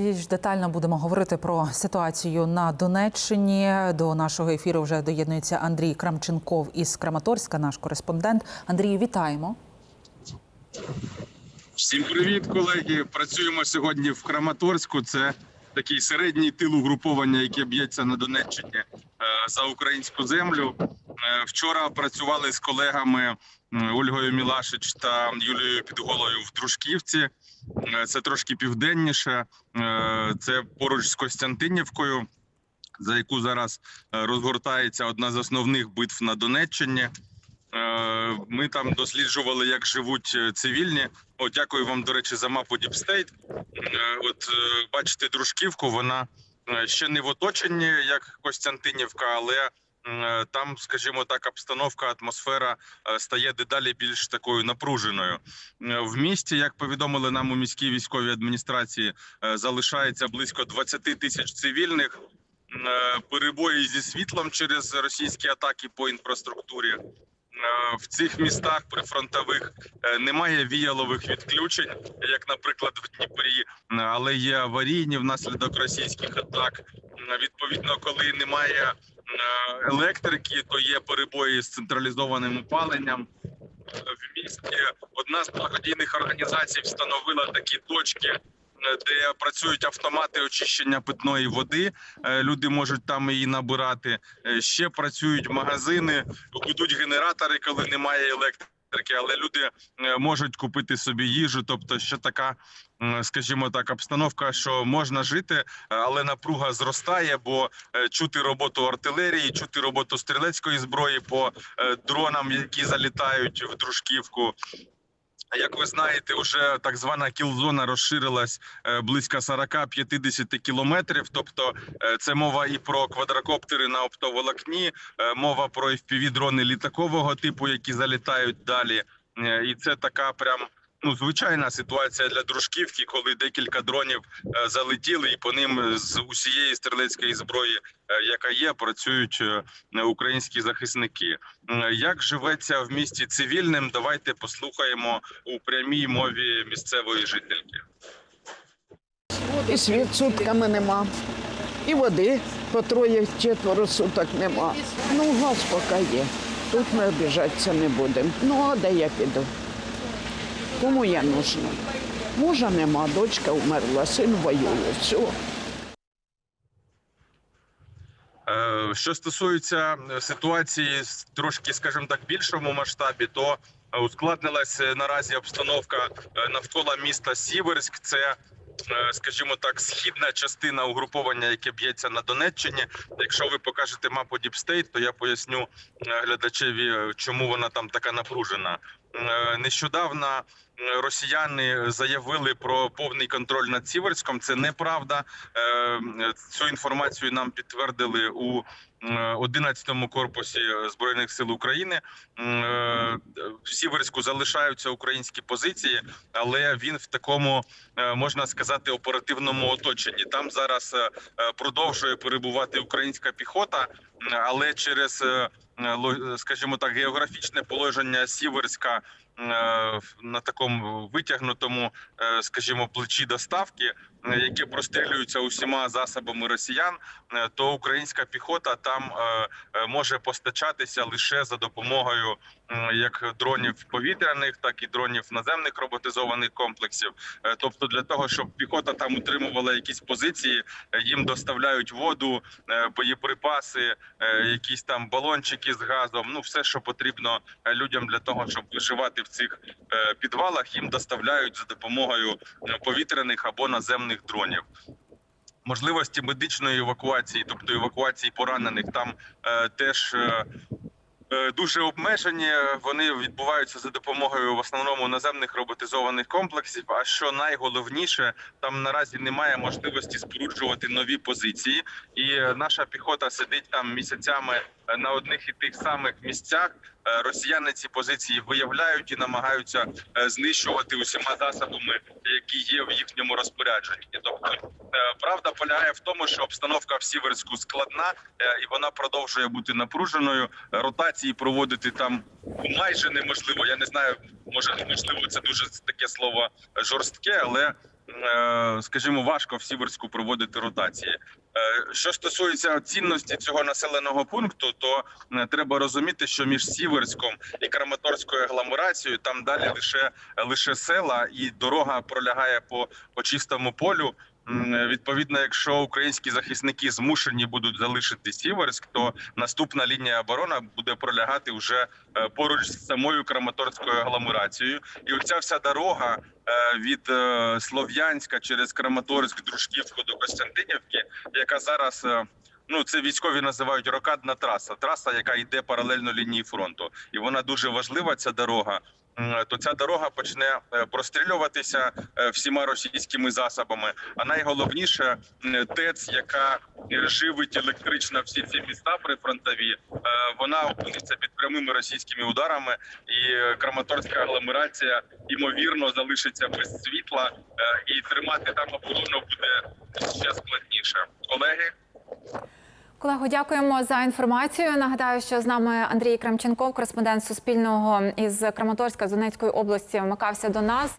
більш детально будемо говорити про ситуацію на Донеччині. До нашого ефіру вже доєднується Андрій Крамченков із Краматорська, наш кореспондент. Андрію, вітаємо. Всім привіт, колеги. Працюємо сьогодні в Краматорську. Це такий середній тил угруповання, яке б'ється на Донеччині е, за українську землю. Е, Вчора працювали з колегами Ольгою Мілашич та Юлією Підголою в Дружківці. Е, Це трошки південніше. Е, Це поруч з Костянтинівкою, за яку зараз розгортається одна з основних битв на Донеччині. Ми там досліджували, як живуть цивільні. О, дякую вам, до речі, за мапу. Е, От бачите, дружківку, вона ще не в оточенні, як Костянтинівка, але там, скажімо так, обстановка, атмосфера е, стає дедалі більш такою напруженою. Е, В місті, як повідомили нам у міській військовій адміністрації, е, залишається близько 20 тисяч цивільних. Е, Перебої зі світлом через російські атаки по інфраструктурі. Е, В цих містах прифронтових е, немає віялових відключень, як, наприклад, в Дніпрі, е, але є аварійні внаслідок російських атак. Е, Відповідно, коли немає е, електрики, то є перебої з централізованим опаленням. Е, В місті одна з благодійних організацій встановила такі точки. е, Де працюють автомати очищення питної води, Е, люди можуть там її набирати. Е, Ще працюють магазини, будуть генератори, коли немає електрики, але люди е, можуть купити собі їжу. Тобто, ще така, скажімо так, обстановка, що можна жити, е, але напруга зростає, бо е, чути роботу артилерії, чути роботу стрілецької зброї по дронам, які залітають в дружківку. Як ви знаєте, вже так звана кілзона розширилась е, близько 40-50 кілометрів. Тобто, е, це мова і про квадрокоптери на оптоволокні, е, мова про fpv дрони літакового типу, які залітають далі. І це така прям ну звичайна ситуація для дружківки, коли декілька дронів е, залетіли, і по ним з усієї стрілецької зброї, е, яка є, працюють е, українські захисники. Як живеться в місті цивільним? Давайте послухаємо у прямій мові місцевої жительки. І світ сутками нема, і води по троє четверо суток нема. Ну, газ поки є. Тут ми обіжатися не будемо. Ну, а де я піду? Кому я нужна? Мужа нема, дочка умерла, син воює. Все. Що стосується ситуації трошки, скажімо так, більшому масштабі, то ускладнилась е, наразі обстановка е, навколо міста Сіверськ. Це е, Скажімо так, східна частина угруповання, яке б'ється на Донеччині. Якщо ви покажете мапу State, то я поясню е, глядачеві, чому вона там така напружена. Е, Нещодавно е, росіяни заявили про повний контроль над Сіверськом. Це неправда. Е, Цю інформацію нам підтвердили у 11-му корпусі збройних сил України. В Сіверську залишаються українські позиції, але він в такому можна сказати оперативному оточенні. Там зараз продовжує перебувати українська піхота, але через е, е, скажімо так, географічне положення Сіверська е, на такому витягнутому, скажімо, плечі доставки, е, яке прострілюється усіма засобами росіян, е, то українська піхота там е, може постачатися лише за допомогою як дронів повітряних, так і дронів наземних роботизованих комплексів. Тобто, для того, щоб піхота там утримувала якісь позиції, їм доставляють воду, боєприпаси, якісь там балончики з газом. Ну все, що потрібно людям для того, щоб виживати в цих підвалах, їм доставляють за допомогою повітряних або наземних дронів. Можливості медичної евакуації, тобто евакуації поранених, там е, теж е, дуже обмежені. Вони відбуваються за допомогою в основному наземних роботизованих комплексів. А що найголовніше, там наразі немає можливості споруджувати нові позиції, і наша піхота сидить там місяцями на одних і тих самих місцях. Е, Росіяни ці позиції виявляють і намагаються е, знищувати усіма засобами, які є в їхньому розпорядженні. Тобто е, правда полягає в тому, що обстановка в Сіверську складна е, і вона продовжує бути напруженою. Ротації проводити там майже неможливо. Я не знаю, може неможливо це дуже таке слово жорстке, але е, скажімо, важко в Сіверську проводити ротації. Е, Що стосується цінності цього населеного пункту, то е, треба розуміти, що між Сіверськом і Краматорською агломерацією там далі лише лише села, і дорога пролягає по, по чистому полю. Відповідно, якщо українські захисники змушені будуть залишити Сіверськ, то наступна лінія оборони буде пролягати вже е, поруч з самою Краматорською агломерацією. І оця вся дорога е, від е, Слов'янська через Краматорськ, Дружківську до Костянтинівки, яка зараз. Ну, це військові називають рокадна траса, траса, яка йде паралельно лінії фронту, і вона дуже важлива. Ця дорога. То ця дорога почне е, прострілюватися е, всіма російськими засобами. А найголовніше ТЕЦ, яка е, живить електрично всі ці міста прифронтові, вона опиниться під прямими російськими ударами, і Краматорська агломерація ймовірно залишиться без світла, і тримати там оборону буде ще складніше. Колеги. Колего, дякуємо за інформацію. Нагадаю, що з нами Андрій Кремченков, кореспондент Суспільного із Краматорська з Донецької області, вмикався до нас.